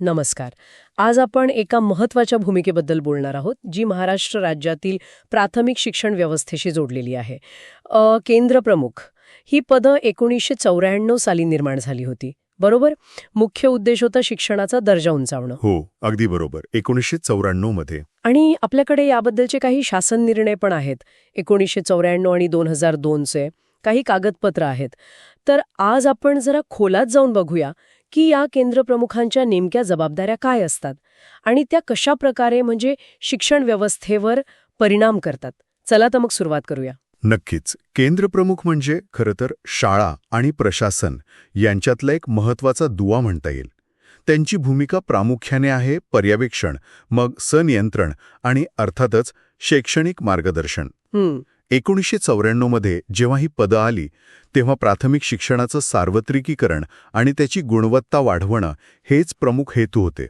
नमस्कार. आज आपण एका महत्त्वाच्या भूमिकेबद्दल बोलणार आहोत जी महाराष्ट्र राज्यातील प्राथमिक शिक्षण व्यवस्थेशी जोडलेली आहे. अ, केंद्र प्रमुख. ही पदं एकोणीसशे चौऱ्याण्णव साली निर्माण झाली होती. बरोबर? मुख्य उद्देश होता शिक्षणाचा दर्जा उंचावणं. हो अगदी बरोबर. एकोणीसशे चौऱ्याण्णवमध्ये. आणि आपल्याकडे याबद्दलचे काही शासन निर्णय पण आहेत. एकोणीसशे चौऱ्याण्णव आणि दोन हजार दोनचे काही कागदपत्र आहेत. तर आज आपण जरा खोलात जाऊन बघूया की या केंद्रप्रमुखांच्या नेमक्या जबाबदाऱ्या काय असतात आणि त्या कशा प्रकारे म्हणजे शिक्षण व्यवस्थेवर परिणाम करतात. चला तर मग सुरुवात करूया. नक्कीच. केंद्रप्रमुख म्हणजे खरं तर शाळा आणि प्रशासन यांच्यातला एक महत्त्वाचा दुवा म्हणता येईल. त्यांची भूमिका प्रामुख्याने आहे पर्यवेक्षण मग सनियंत्रण आणि अर्थातच शैक्षणिक मार्गदर्शन. एकोणीसशे चौऱ्याण्णवमध्ये जेव्हा ही पदं आली तेव्हा प्राथमिक शिक्षणाचं सार्वत्रिकीकरण आणि त्याची गुणवत्ता वाढवणं हेच प्रमुख हेतू होते.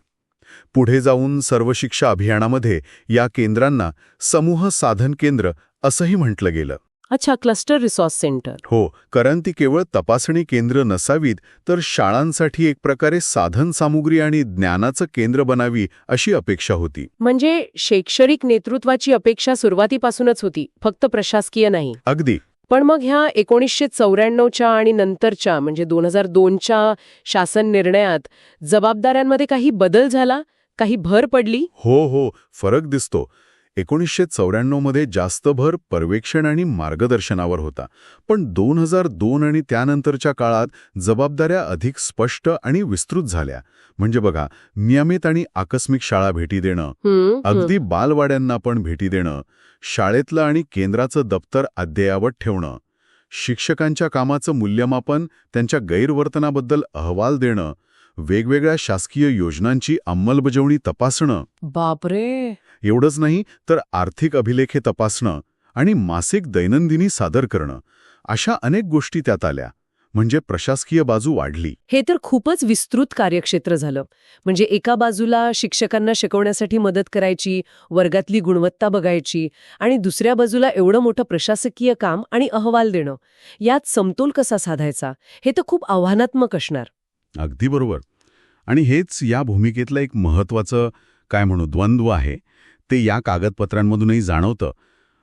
पुढे जाऊन सर्व शिक्षा अभियानामध्ये या केंद्रांना समूह साधन केंद्र असंही म्हटलं गेलं. अच्छा क्लस्टर रिसॉर्स सेंटर. हो कारण ती केवळ तपासणी केंद्र नसावीत तर शाळांसाठी एक प्रकारे साधन सामुग्री आणि ज्ञानाचं केंद्र बनावी अशी अपेक्षा होती. म्हणजे शैक्षणिक नेतृत्वाची अपेक्षा सुरुवातीपासूनच होती फक्त प्रशासकीय नाही. अगदी. पण मग ह्या एकोणीसशे चौऱ्याण्णवच्या आणि नंतरच्या म्हणजे दोन हजार दोनच्या शासन निर्णयात जबाबदाऱ्यांमध्ये काही बदल झाला? काही भर पडली? हो हो फरक दिसतो. एकोणीसशे चौऱ्याण्णवमध्ये जास्त भर पर्यवेक्षण आणि मार्गदर्शनावर होता. पण दोन हजार दोन आणि त्यानंतरच्या काळात जबाबदाऱ्या अधिक स्पष्ट आणि विस्तृत झाल्या. म्हणजे बघा नियमित आणि आकस्मिक शाळा भेटी देणं. अगदी बालवाड्यांना पण भेटी देणं शाळेतलं आणि केंद्राचं दप्तर अद्ययावत ठेवणं शिक्षकांच्या कामाचं मूल्यमापन त्यांच्या गैरवर्तनाबद्दल अहवाल देणं वेगवेगळ्या शासकीय योजनांची अंमलबजावणी तपासणं. बापरे! एवढंच नाही तर आर्थिक अभिलेखे तपासणं आणि मासिक दैनंदिनी सादर करणं अशा अनेक गोष्टी त्यात आल्या. म्हणजे प्रशासकीय बाजू वाढली. हे तर खूपच विस्तृत कार्यक्षेत्र झालं. म्हणजे एका बाजूला शिक्षकांना शिकवण्यासाठी मदत करायची वर्गातली गुणवत्ता बघायची आणि दुसऱ्या बाजूला एवढं मोठं प्रशासकीय काम आणि अहवाल देणं. यात समतोल कसा साधायचा? हे तर खूप आव्हानात्मक असणार. अगदी बरोबर. आणि हेच या भूमिकेतलं एक महत्वाचं काय म्हणू द्वंद्व आहे. ते या कागदपत्रांमधूनही जाणवतं.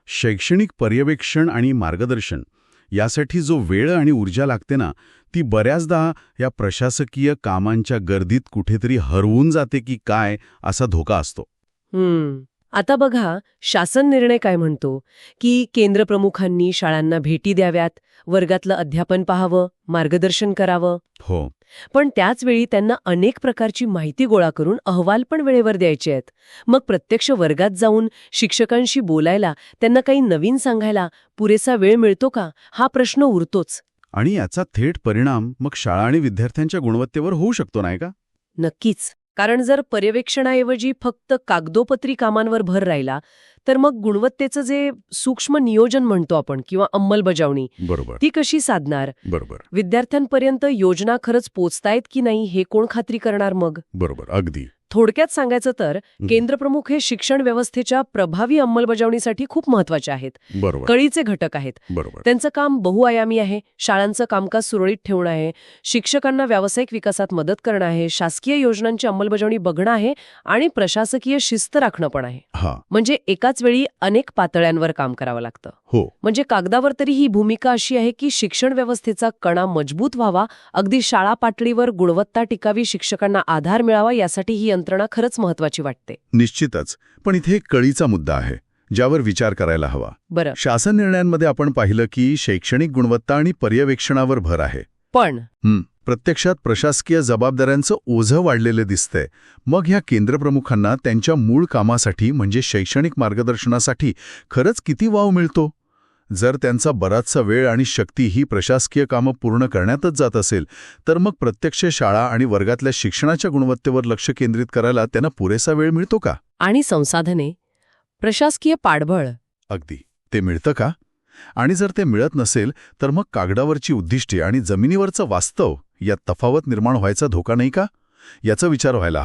शैक्षणिक पर्यवेक्षण आणि मार्गदर्शन यासाठी जो वेळ आणि ऊर्जा लागते ना ती बऱ्याचदा या प्रशासकीय कामांच्या गर्दीत कुठेतरी हरवून जाते की काय असा धोका असतो. हम्म. आता बघा शासन निर्णय काय म्हणतो? की केंद्रप्रमुखांनी शाळांना भेटी द्याव्यात वर्गातलं अध्यापन पाहावं मार्गदर्शन करावं. हो. पण त्याच वेळी त्यांना अनेक प्रकारची माहिती गोळा करून अहवाल पण वेळेवर द्यायचे आहेत. मग प्रत्यक्ष वर्गात जाऊन शिक्षकांशी बोलायला त्यांना काही नवीन सांगायला पुरेसा वेळ मिळतो का? हा प्रश्न उरतोच. आणि याचा थेट परिणाम मग शाळा आणि विद्यार्थ्यांच्या गुणवत्तेवर होऊ शकतो नाही का? नक्कीच. कारण जर पर्यवेक्षणाऐवजी फक्त कागदोपत्री कामांवर भर राहिला तर मग गुणवत्तेचं जे सूक्ष्म नियोजन म्हणतो आपण किंवा अंमलबजावणी बरोबर. ती कशी साधणार? बरोबर. विद्यार्थ्यांपर्यंत योजना खरंच पोचतायत की नाही हे कोण खात्री करणार मग? बरोबर. अगदी. थोडक्यात सांगायचं तर केंद्रप्रमुख हे शिक्षण व्यवस्थेच्या प्रभावी अंमलबजावणीसाठी खूप महत्त्वाचे आहेत. बरोबर. कळीचे घटक आहेत. बरोबर. त्यांचं काम बहुआयामी आहे शाळांचं कामकाज सुरळीत ठेवणं आहे शिक्षकांना व्यावसायिक विकासात मदत करणं आहे शासकीय योजनांची अंमलबजावणी बघणं आहे आणि प्रशासकीय शिस्त राखणं पण आहे. म्हणजे एकाच वेळी अनेक पातळ्यांवर काम करावं लागतं. हो. म्हणजे कागदावर तरी ही भूमिका अशी आहे की शिक्षण व्यवस्थेचा कणा मजबूत व्हावा अगदी शाळा पातळीवर गुणवत्ता टिकावी शिक्षकांना आधार मिळावा यासाठी ही यंत्रणा खरंच महत्वाची वाटते. निश्चितच. पण इथे एक कळीचा मुद्दा आहे ज्यावर विचार करायला हवा. बरं. शासन निर्णयांमध्ये आपण पाहिलं की शैक्षणिक गुणवत्ता आणि पर्यवेक्षणावर भर आहे. पण प्रत्यक्षात प्रशासकीय जबाबदाऱ्यांचं ओझं वाढलेलं दिसतंय. मग ह्या केंद्रप्रमुखांना त्यांच्या मूळ कामासाठी म्हणजे शैक्षणिक मार्गदर्शनासाठी खरंच किती वाव मिळतो? जर त्यांचा बराचसा वेळ आणि शक्ती ही प्रशासकीय कामं पूर्ण करण्यातच जात असेल तर मग प्रत्यक्ष शाळा आणि वर्गातल्या शिक्षणाच्या गुणवत्तेवर लक्ष केंद्रित करायला त्यांना पुरेसा वेळ मिळतो का? आणि संसाधने प्रशासकीय पाठबळ. अगदी. ते मिळतं का? आणि जर ते मिळत नसेल तर मग कागदावरची उद्दिष्टे आणि जमिनीवरचं वास्तव यात तफावत निर्माण व्हायचा धोका नाही का? याचा विचार व्हायला हवा.